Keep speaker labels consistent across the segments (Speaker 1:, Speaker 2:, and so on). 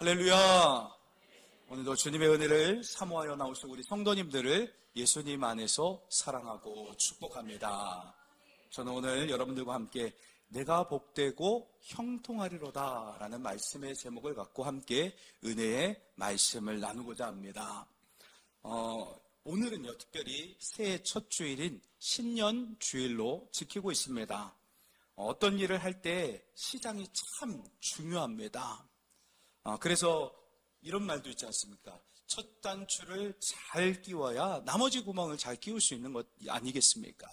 Speaker 1: 할렐루야! 오늘도 주님의 은혜를 사모하여 나오신 우리 성도님들을 예수님 안에서 사랑하고 축복합니다. 저는 오늘 여러분들과 함께 내가 복되고 형통하리로다 라는 말씀의 제목을 갖고 함께 은혜의 말씀을 나누고자 합니다. 어, 오늘은요, 특별히 새해 첫 주일인 신년 주일로 지키고 있습니다. 어, 어떤 일을 할 때 시장이 참 중요합니다. 아, 그래서 이런 말도 있지 않습니까? 첫 단추를 잘 끼워야 나머지 구멍을 잘 끼울 수 있는 것 아니겠습니까?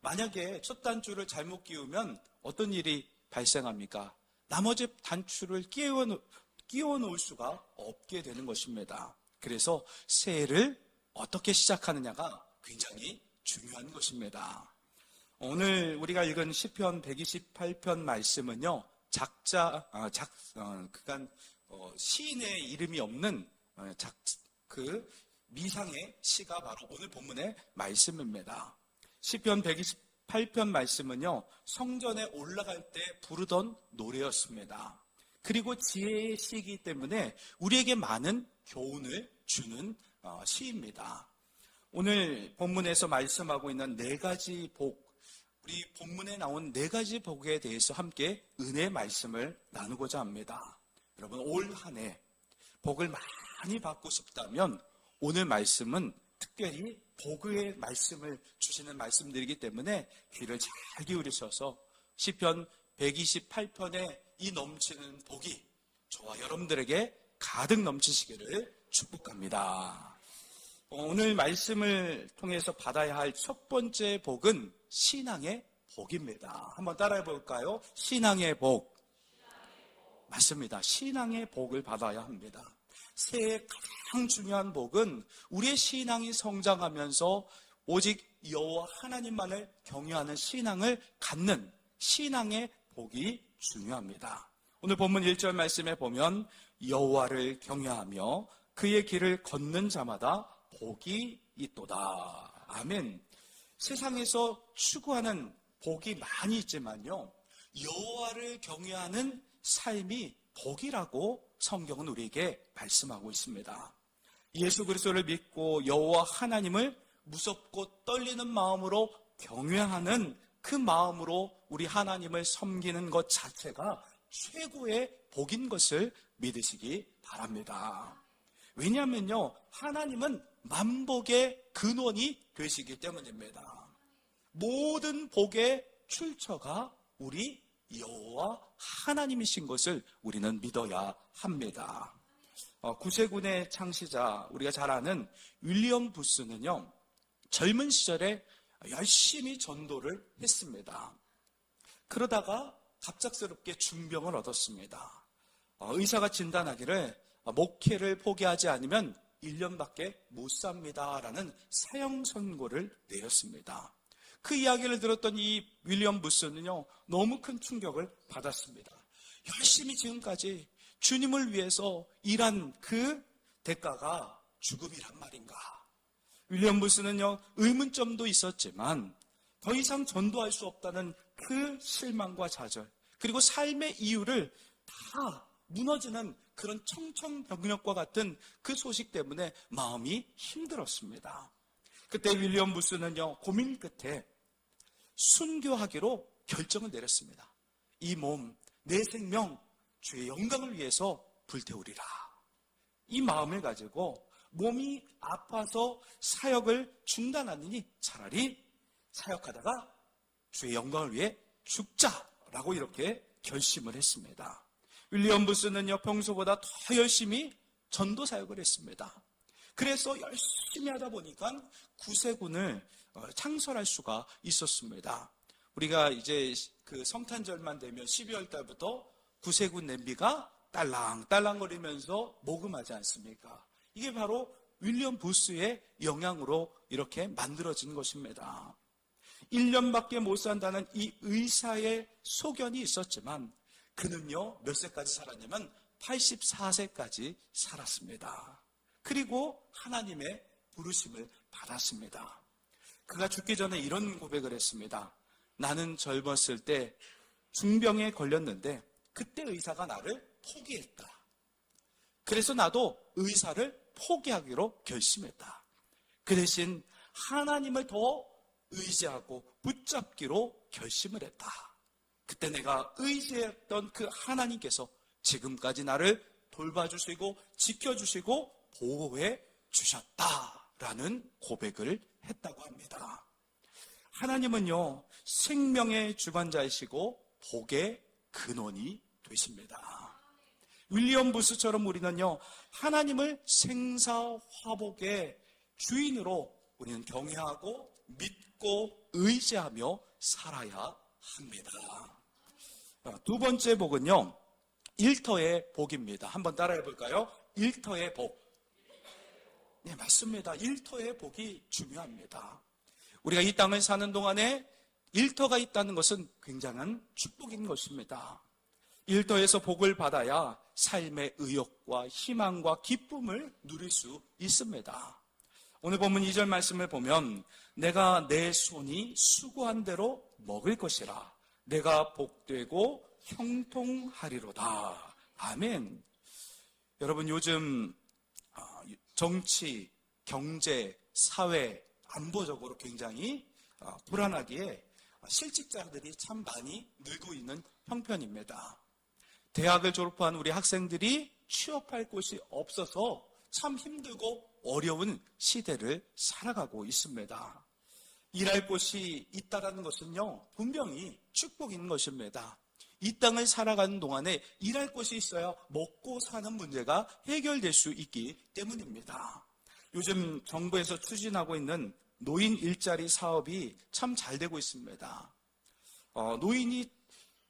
Speaker 1: 만약에 첫 단추를 잘못 끼우면 어떤 일이 발생합니까? 나머지 단추를 끼워, 놓- 끼워 놓을 수가 없게 되는 것입니다. 그래서 새해를 어떻게 시작하느냐가 굉장히 중요한 것입니다. 오늘 우리가 읽은 시편 128편 말씀은요. 작자 아, 작 어, 그간 어, 시인의 이름이 없는 어, 작그 미상의 시가 바로 오늘 본문의 말씀입니다. 시편 128편 말씀은요. 성전에 올라갈 때 부르던 노래였습니다. 그리고 지혜의 시이기 때문에 우리에게 많은 교훈을 주는 어, 시입니다. 오늘 본문에서 말씀하고 있는 네 가지 복, 우리 본문에 나온 네 가지 복에 대해서 함께 은혜 말씀을 나누고자 합니다. 여러분, 올 한 해 복을 많이 받고 싶다면 오늘 말씀은 특별히 복의 말씀을 주시는 말씀들이기 때문에 귀를 잘 기울이셔서 시편 128편의 이 넘치는 복이 저와 여러분들에게 가득 넘치시기를 축복합니다. 어, 오늘 말씀을 통해서 받아야 할 첫 번째 복은 신앙의 복입니다. 한번 따라해 볼까요? 신앙의 복. 맞습니다. 신앙의 복을 받아야 합니다. 새해 가장 중요한 복은 우리의 신앙이 성장하면서 오직 여호와 하나님만을 경외하는 신앙을 갖는 신앙의 복이 중요합니다. 오늘 본문 1절 말씀에 보면 여호와를 경외하며 그의 길을 걷는 자마다 복이 있도다. 아멘. 세상에서 추구하는 복이 많이 있지만요. 여호와를 경외하는 삶이 복이라고 성경은 우리에게 말씀하고 있습니다. 예수 그리스도를 믿고 여호와 하나님을 무섭고 떨리는 마음으로 경외하는 그 마음으로 우리 하나님을 섬기는 것 자체가 최고의 복인 것을 믿으시기 바랍니다. 왜냐하면요, 하나님은 만복의 근원이 되시기 때문입니다. 모든 복의 출처가 우리 여호와 하나님이신 것을 우리는 믿어야 합니다. 어, 구세군의 창시자 우리가 잘 아는 윌리엄 부스는요 젊은 시절에 열심히 전도를 했습니다. 그러다가 갑작스럽게 중병을 얻었습니다. 어, 의사가 진단하기를 어, 목회를 포기하지 않으면 1년밖에 못 삽니다라는 사형 선고를 내렸습니다. 그 이야기를 들었던 이 윌리엄 부스는요, 너무 큰 충격을 받았습니다. 열심히 지금까지 주님을 위해서 일한 그 대가가 죽음이란 말인가. 윌리엄 부스는요, 의문점도 있었지만 더 이상 전도할 수 없다는 그 실망과 좌절, 그리고 삶의 이유를 다 무너지는 그런 청청병력과 같은 그 소식 때문에 마음이 힘들었습니다. 그때 윌리엄 부스는요, 고민 끝에 순교하기로 결정을 내렸습니다. 이 몸, 내 생명, 주의 영광을 위해서 불태우리라. 이 마음을 가지고 몸이 아파서 사역을 중단하느니 차라리 사역하다가 주의 영광을 위해 죽자라고 이렇게 결심을 했습니다. 윌리엄 부스는요, 평소보다 더 열심히 전도 사역을 했습니다. 그래서 열심히 하다 보니까 구세군을 어, 창설할 수가 있었습니다. 우리가 이제 그 성탄절만 되면 12월 달부터 구세군 냄비가 딸랑딸랑거리면서 모금하지 않습니까? 이게 바로 윌리엄 부스의 영향으로 이렇게 만들어진 것입니다. 1년밖에 못 산다는 이 의사의 소견이 있었지만 그는요, 몇 세까지 살았냐면 84세까지 살았습니다. 그리고 하나님의 부르심을 받았습니다. 그가 죽기 전에 이런 고백을 했습니다. 나는 젊었을 때 중병에 걸렸는데 그때 의사가 나를 포기했다. 그래서 나도 의사를 포기하기로 결심했다. 그 대신 하나님을 더 의지하고 붙잡기로 결심을 했다. 그때 내가 의지했던 그 하나님께서 지금까지 나를 돌봐주시고 지켜주시고 보호해 주셨다라는 고백을 했다고 합니다. 하나님은요, 생명의 주관자이시고 복의 근원이 되십니다. 윌리엄 부스처럼 우리는요, 하나님을 생사화복의 주인으로 우리는 경외하고 믿고 의지하며 살아야 합니다. 두 번째 복은요, 일터의 복입니다. 한번 따라해 볼까요? 일터의 복. 네, 맞습니다. 일터의 복이 중요합니다. 우리가 이 땅을 사는 동안에 일터가 있다는 것은 굉장한 축복인 것입니다. 일터에서 복을 받아야 삶의 의욕과 희망과 기쁨을 누릴 수 있습니다. 오늘 본문 2절 말씀을 보면 내가 내 손이 수고한 대로 먹을 것이라 내가 복되고 형통하리로다. 아멘. 여러분 요즘 아, 정치, 경제, 사회, 안보적으로 굉장히 아, 불안하기에 실직자들이 참 많이 늘고 있는 형편입니다. 대학을 졸업한 우리 학생들이 취업할 곳이 없어서 참 힘들고 어려운 시대를 살아가고 있습니다. 일할 곳이 있다라는 것은요, 분명히 축복인 것입니다. 이 땅을 살아가는 동안에 일할 곳이 있어야 먹고 사는 문제가 해결될 수 있기 때문입니다. 요즘 정부에서 추진하고 있는 노인 일자리 사업이 참 잘 되고 있습니다. 어, 노인이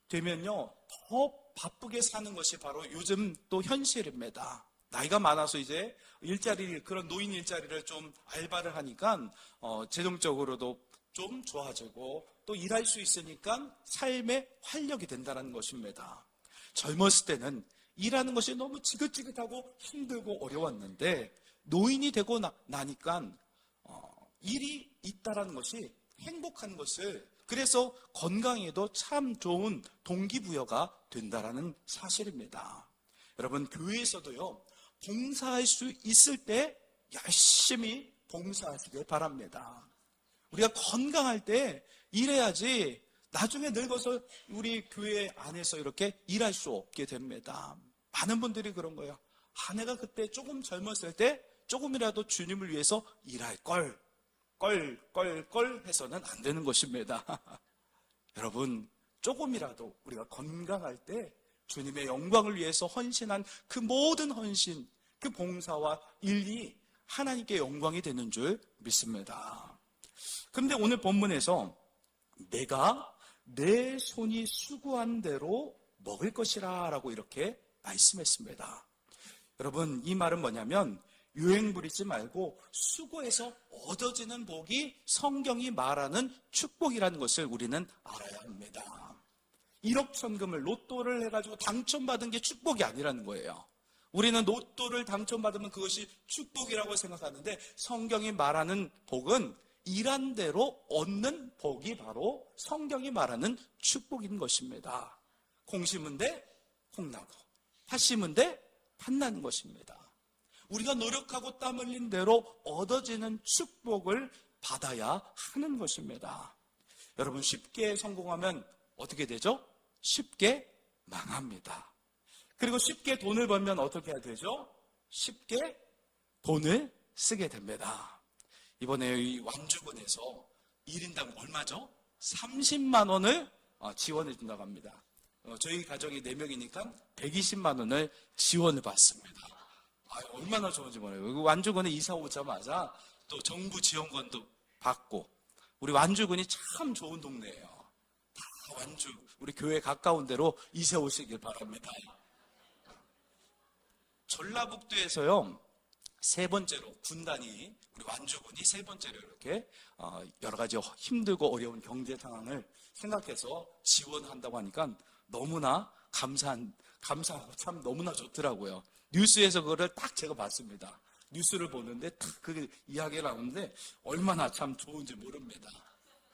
Speaker 1: 되면요, 더 바쁘게 사는 것이 바로 요즘 또 현실입니다. 나이가 많아서 이제 일자리, 그런 노인 일자리를 좀 알바를 하니까, 어, 재정적으로도 좀 좋아지고, 또 일할 수 있으니까 삶의 활력이 된다는 것입니다. 젊었을 때는 일하는 것이 너무 지긋지긋하고 힘들고 어려웠는데, 노인이 되고 나, 나니까, 어, 일이 있다라는 것이 행복한 것을 그래서 건강에도 참 좋은 동기부여가 된다라는 사실입니다. 여러분 교회에서도요 봉사할 수 있을 때 열심히 봉사하시길 바랍니다. 우리가 건강할 때 일해야지 나중에 늙어서 우리 교회 안에서 이렇게 일할 수 없게 됩니다. 많은 분들이 그런 거예요. 아내가 그때 조금 젊었을 때 조금이라도 주님을 위해서 일할 걸 껄, 껄, 껄 해서는 안 되는 것입니다. 여러분, 조금이라도 우리가 건강할 때 주님의 영광을 위해서 헌신한 그 모든 헌신, 그 봉사와 일이 하나님께 영광이 되는 줄 믿습니다. 그런데 오늘 본문에서 내가 내 손이 수고한 대로 먹을 것이라 라고 이렇게 말씀했습니다. 여러분, 이 말은 뭐냐면 유행 부리지 말고 수고해서 얻어지는 복이 성경이 말하는 축복이라는 것을 우리는 알아야 합니다. 1억 천금을 로또를 해가지고 당첨받은 게 축복이 아니라는 거예요. 우리는 로또를 당첨받으면 그것이 축복이라고 생각하는데 성경이 말하는 복은 일한 대로 얻는 복이 바로 성경이 말하는 축복인 것입니다. 콩 심은 데 콩 나고 팥 심은 데 팥 나는 것입니다. 우리가 노력하고 땀 흘린 대로 얻어지는 축복을 받아야 하는 것입니다. 여러분 쉽게 성공하면 어떻게 되죠? 쉽게 망합니다. 그리고 쉽게 돈을 벌면 어떻게 해야 되죠? 쉽게 돈을 쓰게 됩니다. 이번에 이 완주군에서 1인당 얼마죠? 30만 원을 어, 지원해 준다고 합니다. 어, 저희 가정이 4명이니까 120만 원을 지원을 받습니다. 아, 얼마나 좋은지 몰라요. 완주군에 이사 오자마자 또 정부 지원권도 받고 우리 완주군이 참 좋은 동네예요. 다 완주 우리 교회 가까운 데로 이사 오시길 바랍니다. 전라북도에서요 세 번째로 군단이 우리 완주군이 세 번째로 이렇게 어, 여러 가지 힘들고 어려운 경제 상황을 생각해서 지원한다고 하니까 너무나 감사한 감사하고 참 너무나 좋더라고요. 뉴스에서 그거를 딱 제가 봤습니다. 뉴스를 보는데 딱 그 이야기가 나오는데 얼마나 참 좋은지 모릅니다.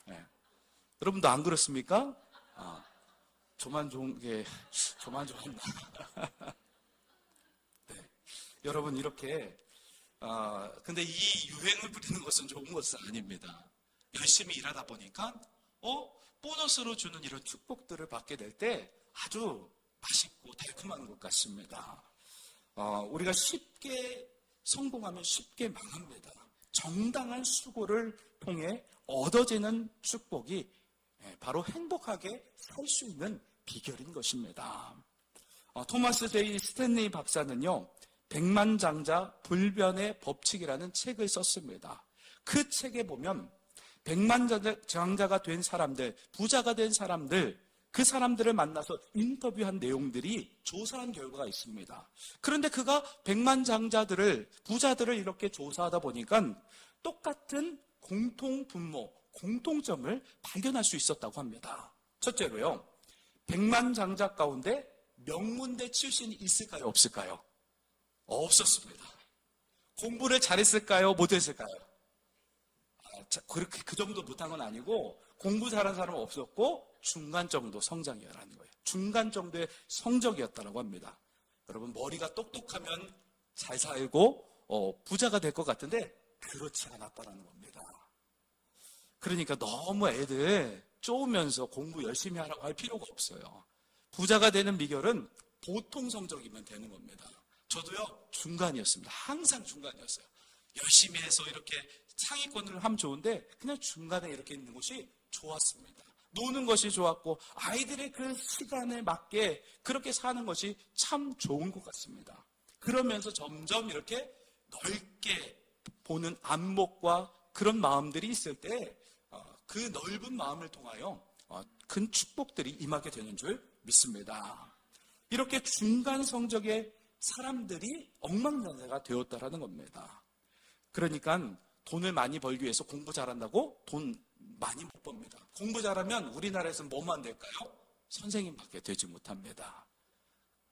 Speaker 1: 네. 여러분도 안 그렇습니까? 아, 저만 좋은 게 저만 좋은 네. 여러분 이렇게 아, 근데 이 유행을 부리는 것은 좋은 것은 아닙니다. 열심히 일하다 보니까 어 보너스로 주는 이런 축복들을 받게 될 때 아주 맛있고 달콤한 것 같습니다. 어, 우리가 쉽게 성공하면 쉽게 망합니다. 정당한 수고를 통해 얻어지는 축복이 예, 바로 행복하게 살 수 있는 비결인 것입니다. 어, 토마스 데이 스탠리 박사는요, 백만장자 불변의 법칙이라는 책을 썼습니다. 그 책에 보면 백만장자가 된 사람들, 부자가 된 사람들, 그 사람들을 만나서 인터뷰한 내용들이 조사한 결과가 있습니다. 그런데 그가 백만장자들을, 부자들을 이렇게 조사하다 보니까 똑같은 공통 분모, 공통점을 발견할 수 있었다고 합니다. 첫째로요, 백만장자 가운데 명문대 출신이 있을까요? 없을까요? 없었습니다. 공부를 잘했을까요? 못했을까요? 아, 자, 그렇게 그 정도 못한 건 아니고 공부 잘한 사람은 없었고 중간 정도 성장이라는 거예요. 중간 정도의 성적이었다고 합니다. 여러분 머리가 똑똑하면 잘 살고 어, 부자가 될 것 같은데 그렇지 않았다는 겁니다. 그러니까 너무 애들 쪼으면서 공부 열심히 하라고 할 필요가 없어요. 부자가 되는 비결은 보통 성적이면 되는 겁니다. 저도요, 중간이었습니다. 항상 중간이었어요. 열심히 해서 이렇게 상위권을 하면 좋은데, 그냥 중간에 이렇게 있는 것이 좋았습니다. 노는 것이 좋았고, 아이들의 그 시간에 맞게 그렇게 사는 것이 참 좋은 것 같습니다. 그러면서 점점 이렇게 넓게 보는 안목과 그런 마음들이 있을 때, 어, 그 넓은 마음을 통하여 어, 큰 축복들이 임하게 되는 줄 믿습니다. 이렇게 중간 성적의 사람들이 엉망진창가 되었다라는 겁니다. 그러니까 돈을 많이 벌기 위해서 공부 잘한다고 돈 많이 못 법니다. 공부 잘하면 우리나라에서 뭐만 될까요? 선생님밖에 되지 못합니다.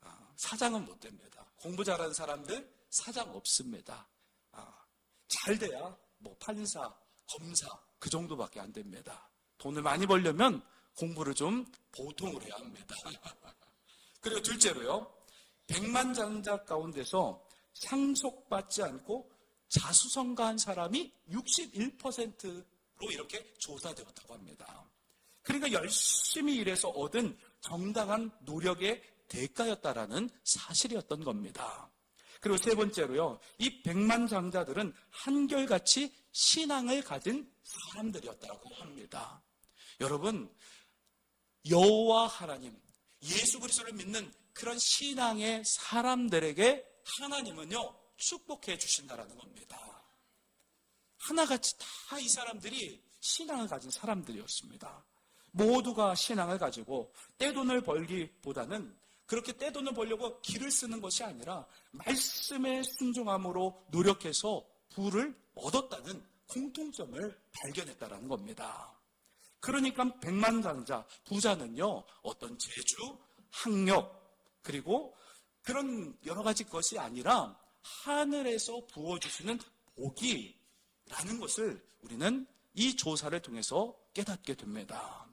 Speaker 1: 아, 사장은 못 됩니다. 공부 잘하는 사람들 사장 없습니다. 아, 잘 돼야 뭐 판사, 검사 그 정도밖에 안 됩니다. 돈을 많이 벌려면 공부를 좀 보통으로 해야 합니다. 그리고 둘째로요. 백만 장자 가운데서 상속받지 않고 자수성가한 사람이 61%로 이렇게 조사되었다고 합니다. 그러니까 열심히 일해서 얻은 정당한 노력의 대가였다라는 사실이었던 겁니다. 그리고 세 번째로요, 이 백만 장자들은 한결같이 신앙을 가진 사람들이었다고 합니다. 여러분, 여호와 하나님, 예수 그리스도를 믿는 그런 신앙의 사람들에게 하나님은요 축복해 주신다라는 겁니다. 하나같이 다 이 사람들이 신앙을 가진 사람들이었습니다. 모두가 신앙을 가지고 떼돈을 벌기보다는 그렇게 떼돈을 벌려고 길을 쓰는 것이 아니라 말씀에 순종함으로 노력해서 부를 얻었다는 공통점을 발견했다라는 겁니다. 그러니까 백만장자 부자는요 어떤 재주, 학력 그리고 그런 여러 가지 것이 아니라 하늘에서 부어주시는 복이라는 것을 우리는 이 조사를 통해서 깨닫게 됩니다.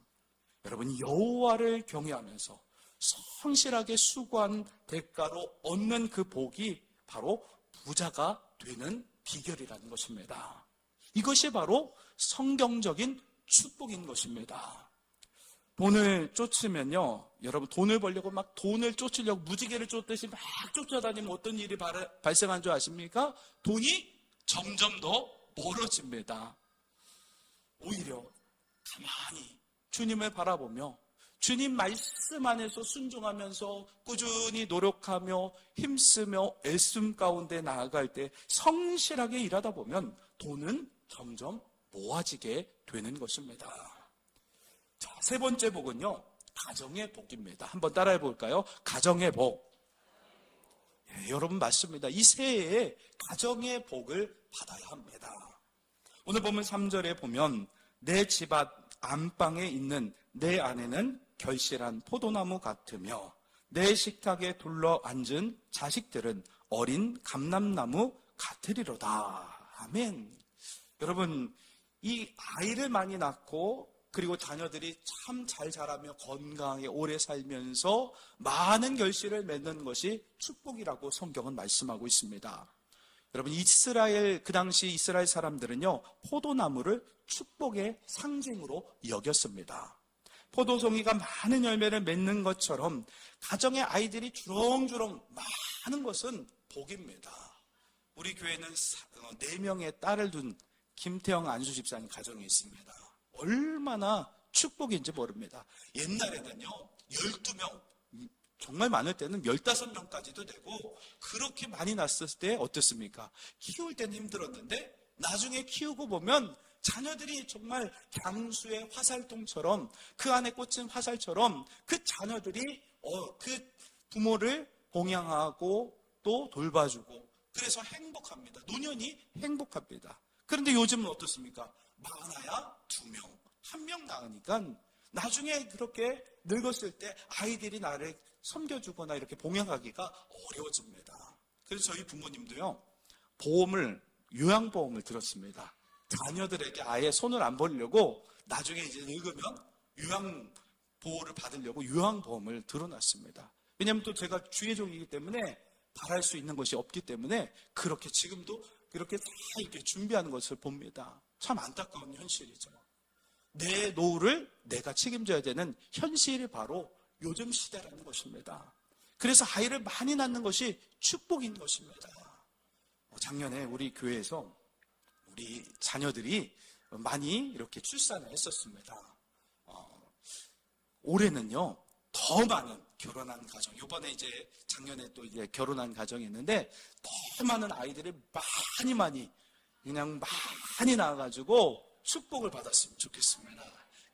Speaker 1: 여러분 여호와를 경외하면서 성실하게 수고한 대가로 얻는 그 복이 바로 부자가 되는 비결이라는 것입니다. 이것이 바로 성경적인 축복인 것입니다. 돈을 쫓으면요, 여러분 돈을 벌려고 막 돈을 쫓으려고 무지개를 쫓듯이 막 쫓아다니면 어떤 일이 발생한 줄 아십니까? 돈이 점점 더 멀어집니다. 오히려 가만히 주님을 바라보며 주님 말씀 안에서 순종하면서 꾸준히 노력하며 힘쓰며 애씀 가운데 나아갈 때 성실하게 일하다 보면 돈은 점점 모아지게 되는 것입니다. 자, 세 번째 복은요, 가정의 복입니다. 한번 따라해 볼까요? 가정의 복. 예, 여러분 맞습니다. 이 새해에 가정의 복을 받아야 합니다. 오늘 보면 3절에 보면 내 집 앞 안방에 있는 내 아내는 결실한 포도나무 같으며 내 식탁에 둘러 앉은 자식들은 어린 감람나무 같으리로다. 아멘. 여러분 이 아이를 많이 낳고 그리고 자녀들이 참 잘 자라며 건강하게 오래 살면서 많은 결실을 맺는 것이 축복이라고 성경은 말씀하고 있습니다. 여러분 이스라엘 그 당시 이스라엘 사람들은요 포도나무를 축복의 상징으로 여겼습니다. 포도송이가 많은 열매를 맺는 것처럼 가정의 아이들이 주렁주렁 많은 것은 복입니다. 우리 교회는 어, 네 명의 딸을 둔 김태영 안수 집사님 가정이 있습니다. 얼마나 축복인지 모릅니다. 옛날에는요 12명 정말 많을 때는 15명까지도 되고 그렇게 많이 났을 때 어떻습니까? 키울 때는 힘들었는데 나중에 키우고 보면 자녀들이 정말 장수의 화살통처럼 그 안에 꽂힌 화살처럼 그 자녀들이 어, 그 부모를 봉양하고 또 돌봐주고 그래서 행복합니다. 노년이 행복합니다. 그런데 요즘은 어떻습니까? 많아야 두 명, 한 명 낳으니까 나중에 그렇게 늙었을 때 아이들이 나를 섬겨주거나 이렇게 봉양하기가 어려워집니다. 그래서 저희 부모님도요, 보험을, 요양보험을 들었습니다. 자녀들에게 아예 손을 안 벌려고 나중에 이제 늙으면 요양보호를 받으려고 요양보험을 들어놨습니다. 왜냐하면 또 제가 주의종이기 때문에 바랄 수 있는 것이 없기 때문에 그렇게 지금도 그렇게 다 이렇게 준비하는 것을 봅니다. 참 안타까운 현실이죠. 내 노후를 내가 책임져야 되는 현실이 바로 요즘 시대라는 것입니다. 그래서 아이를 많이 낳는 것이 축복인 것입니다. 어, 작년에 우리 교회에서 우리 자녀들이 많이 이렇게 출산을 했었습니다. 어, 올해는요, 더 많은 결혼한 가정, 요번에 이제 작년에 또 이제 결혼한 가정이 있는데, 더 많은 아이들이 많이 많이, 그냥 많이 나와가지고 축복을 받았으면 좋겠습니다.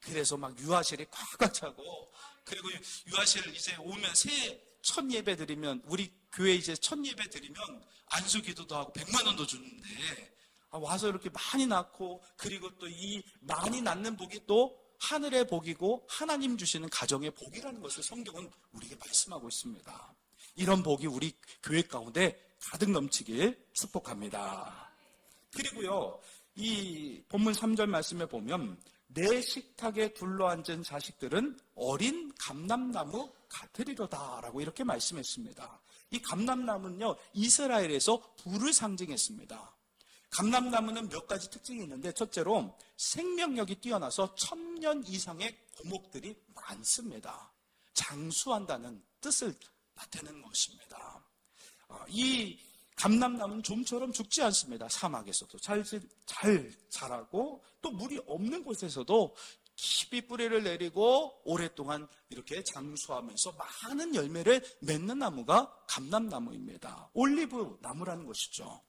Speaker 1: 그래서 막 유아실이 꽉꽉 차고, 그리고 유아실 이제 오면 새첫 예배 드리면, 우리 교회 이제 첫 예배 드리면 안수 기도도 하고 100만 원도 주는데, 아, 와서 이렇게 많이 낳고 그리고 또 이 많이 낳는 복이 또 하늘의 복이고 하나님 주시는 가정의 복이라는 것을 성경은 우리에게 말씀하고 있습니다. 이런 복이 우리 교회 가운데 가득 넘치길 축복합니다. 그리고요, 이 본문 3절 말씀에 보면 내 식탁에 둘러앉은 자식들은 어린 감람나무 같으리로다라고 이렇게 말씀했습니다. 이 감람나무는요, 이스라엘에서 불을 상징했습니다. 감람나무는 몇 가지 특징이 있는데 첫째로 생명력이 뛰어나서 천년 이상의 고목들이 많습니다. 장수한다는 뜻을 나타내는 것입니다. 어, 이 감람나무는 좀처럼 죽지 않습니다. 사막에서도 잘, 잘 자라고 또 물이 없는 곳에서도 깊이 뿌리를 내리고 오랫동안 이렇게 장수하면서 많은 열매를 맺는 나무가 감람나무입니다. 올리브 나무라는 것이죠.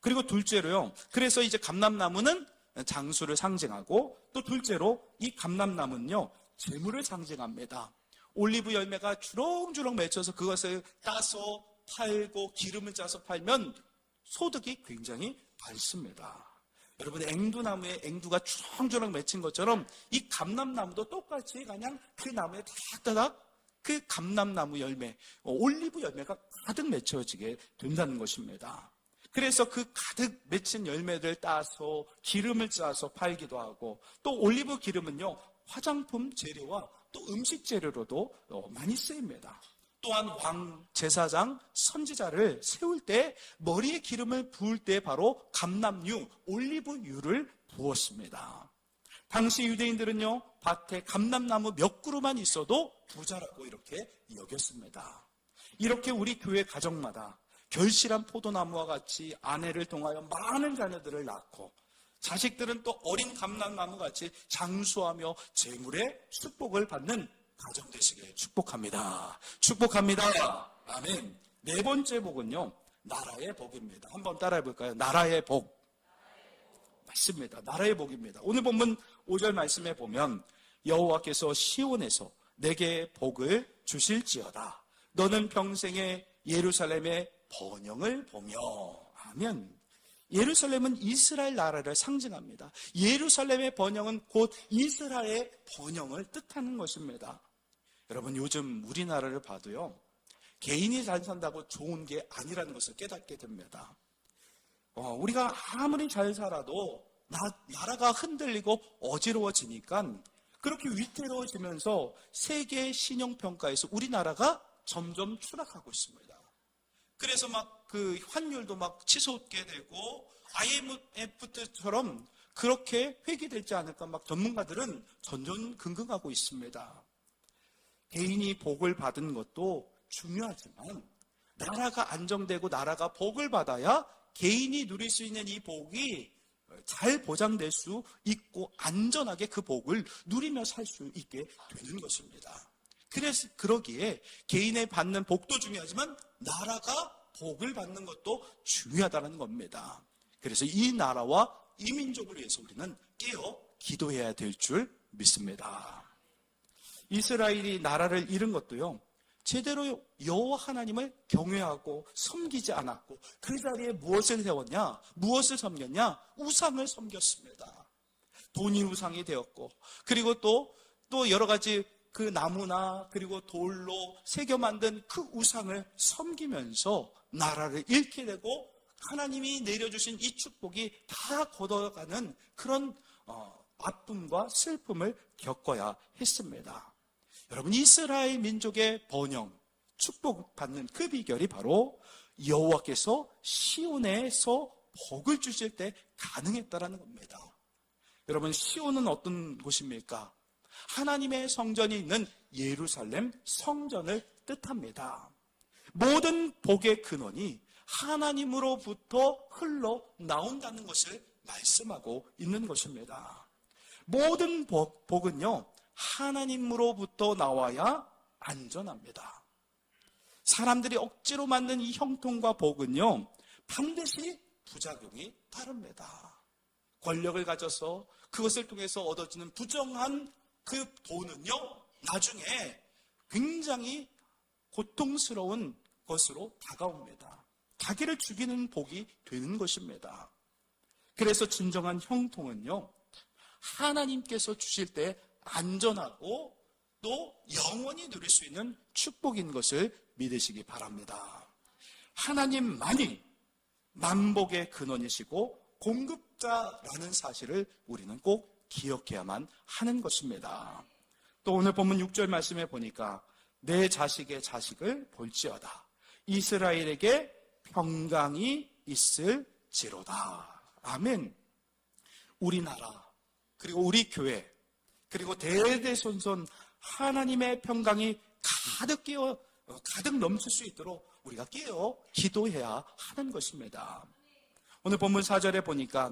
Speaker 1: 그리고 둘째로요. 그래서 이제 감람나무는 장수를 상징하고 또 둘째로 이 감람나무는요. 재물을 상징합니다. 올리브 열매가 주렁주렁 맺혀서 그것을 따서 팔고 기름을 짜서 팔면 소득이 굉장히 많습니다. 여러분 앵두나무에 앵두가 주렁주렁 맺힌 것처럼 이 감람나무도 똑같이 그냥 그 나무에 다다닥 그 감람나무 열매, 어, 올리브 열매가 가득 맺혀지게 된다는 것입니다. 그래서 그 가득 맺힌 열매들 따서 기름을 짜서 팔기도 하고 또 올리브 기름은요 화장품 재료와 또 음식 재료로도 어, 많이 쓰입니다. 또한 왕 제사장 선지자를 세울 때 머리에 기름을 부을 때 바로 감남유 올리브유를 부었습니다. 당시 유대인들은요 밭에 감남나무 몇 그루만 있어도 부자라고 이렇게 여겼습니다. 이렇게 우리 교회 가정마다 결실한 포도나무와 같이 아내를 통하여 많은 자녀들을 낳고 자식들은 또 어린 감람나무 같이 장수하며 재물의 축복을 받는 가정 되시길 축복합니다. 축복합니다. 아멘. 네 번째 복은요. 나라의 복입니다. 한번 따라해 볼까요? 나라의 복. 맞습니다. 나라의 복입니다. 오늘 본문 5절 말씀에 보면 여호와께서 시온에서 내게 복을 주실지어다. 너는 평생에 예루살렘의 번영을 보며 하면 예루살렘은 이스라엘 나라를 상징합니다. 예루살렘의 번영은 곧 이스라엘의 번영을 뜻하는 것입니다. 여러분 요즘 우리나라를 봐도요. 개인이 잘 산다고 좋은 게 아니라는 것을 깨닫게 됩니다. 어, 우리가 아무리 잘 살아도 나, 나라가 흔들리고 어지러워지니까 그렇게 위태로워지면서 세계 신용평가에서 우리나라가 점점 추락하고 있습니다. 그래서 막 그 환율도 막 치솟게 되고 IMF처럼 그렇게 회귀되지 않을까 막 전문가들은 전전 긍긍하고 있습니다. 개인이 복을 받은 것도 중요하지만 나라가 안정되고 나라가 복을 받아야 개인이 누릴 수 있는 이 복이 잘 보장될 수 있고 안전하게 그 복을 누리며 살 수 있게 되는 것입니다. 그래서 그러기에 개인의 받는 복도 중요하지만 나라가 복을 받는 것도 중요하다는 겁니다. 그래서 이 나라와 이 민족을 위해서 우리는 깨어 기도해야 될 줄 믿습니다. 이스라엘이 나라를 잃은 것도요. 제대로 여호와 하나님을 경외하고 섬기지 않았고 그 자리에 무엇을 세웠냐? 무엇을 섬겼냐? 우상을 섬겼습니다. 돈이 우상이 되었고 그리고 또또 여러 가지 그 나무나 그리고 돌로 새겨 만든 그 우상을 섬기면서 나라를 잃게 되고 하나님이 내려주신 이 축복이 다 걷어가는 그런 어, 아픔과 슬픔을 겪어야 했습니다. 여러분 이스라엘 민족의 번영, 축복받는 그 비결이 바로 여호와께서 시온에서 복을 주실 때 가능했다라는 겁니다. 여러분 시온은 어떤 곳입니까? 하나님의 성전이 있는 예루살렘 성전을 뜻합니다. 모든 복의 근원이 하나님으로부터 흘러 나온다는 것을 말씀하고 있는 것입니다. 모든 복, 복은요, 하나님으로부터 나와야 안전합니다. 사람들이 억지로 만든 이 형통과 복은요, 반드시 부작용이 따릅니다. 권력을 가져서 그것을 통해서 얻어지는 부정한 그 돈은요, 나중에 굉장히 고통스러운 것으로 다가옵니다. 자기를 죽이는 복이 되는 것입니다. 그래서 진정한 형통은요, 하나님께서 주실 때 안전하고 또 영원히 누릴 수 있는 축복인 것을 믿으시기 바랍니다. 하나님만이 만복의 근원이시고 공급자라는 사실을 우리는 꼭 기억해야만 하는 것입니다. 또 오늘 본문 6절 말씀에 보니까 내 자식의 자식을 볼지어다. 이스라엘에게 평강이 있을지로다. 아멘. 우리나라, 그리고 우리 교회, 그리고 대대손손 하나님의 평강이 가득 끼어, 가득 넘칠 수 있도록 우리가 깨어 기도해야 하는 것입니다. 오늘 본문 4절에 보니까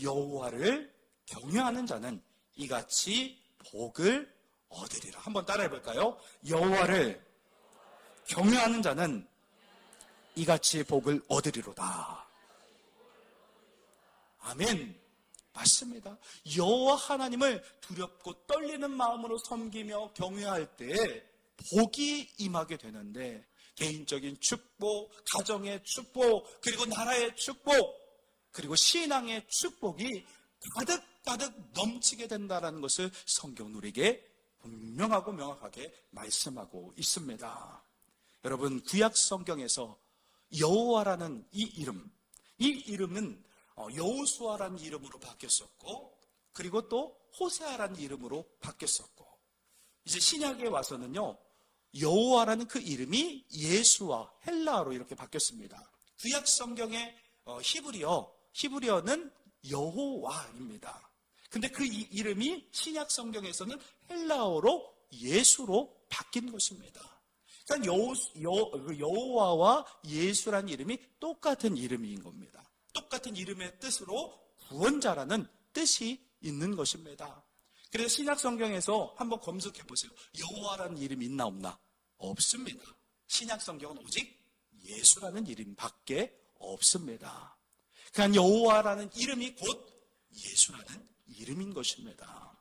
Speaker 1: 여호와를 경외하는 자는 이같이 복을 얻으리라. 한번 따라해 볼까요? 여호와를 경외하는 자는 이같이 복을 얻으리로다. 아멘. 맞습니다. 여호와 하나님을 두렵고 떨리는 마음으로 섬기며 경외할 때 복이 임하게 되는데 개인적인 축복, 가정의 축복, 그리고 나라의 축복, 그리고 신앙의 축복이 가득 가득 넘치게 된다는 것을 성경 우리에게 분명하고 명확하게 말씀하고 있습니다. 여러분 구약 성경에서 여호와라는 이 이름, 이 이름은 어, 여호수아라는 이름으로 바뀌었었고, 그리고 또 호세아라는 이름으로 바뀌었었고, 이제 신약에 와서는요 여호와라는 그 이름이 예수와 헬라어로 이렇게 바뀌었습니다. 구약 성경의 어, 히브리어, 히브리어는 여호와입니다. 근데 그 이름이 신약 성경에서는 헬라어로 예수로 바뀐 것입니다. 그러니까 그 여호와와 예수라는 이름이 똑같은 이름인 겁니다. 똑같은 이름의 뜻으로 구원자라는 뜻이 있는 것입니다. 그래서 신약 성경에서 한번 검색해 보세요. 여호와라는 이름이 있나 없나? 없습니다. 신약 성경은 오직 예수라는 이름밖에 없습니다. 그러니까 여호와라는 이름이 곧 예수라는 이름인 것입니다.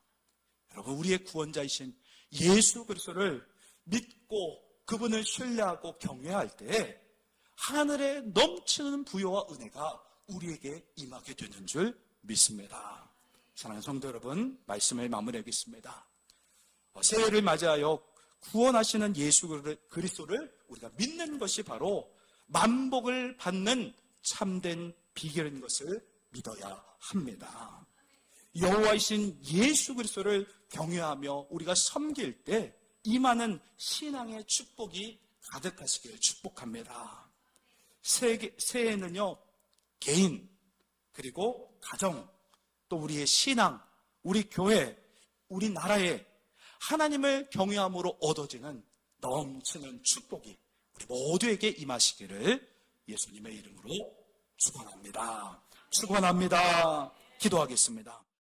Speaker 1: 여러분 우리의 구원자이신 예수 그리스도를 믿고 그분을 신뢰하고 경외할 때 하늘에 넘치는 부여와 은혜가 우리에게 임하게 되는 줄 믿습니다. 사랑하는 성도 여러분, 말씀을 마무리하겠습니다. 어, 새해를 맞이하여 구원하시는 예수 그리스도를 우리가 믿는 것이 바로 만복을 받는 참된 비결인 것을 믿어야 합니다. 여호와이신 예수 그리스도를 경외하며 우리가 섬길 때 임하는 신앙의 축복이 가득하시길 축복합니다. 새해- 새해는요 개인 그리고 가정 또 우리의 신앙, 우리 교회, 우리 나라에 하나님을 경외함으로 얻어지는 넘치는 축복이 우리 모두에게 임하시기를 예수님의 이름으로 축원합니다. 축원합니다. 기도하겠습니다.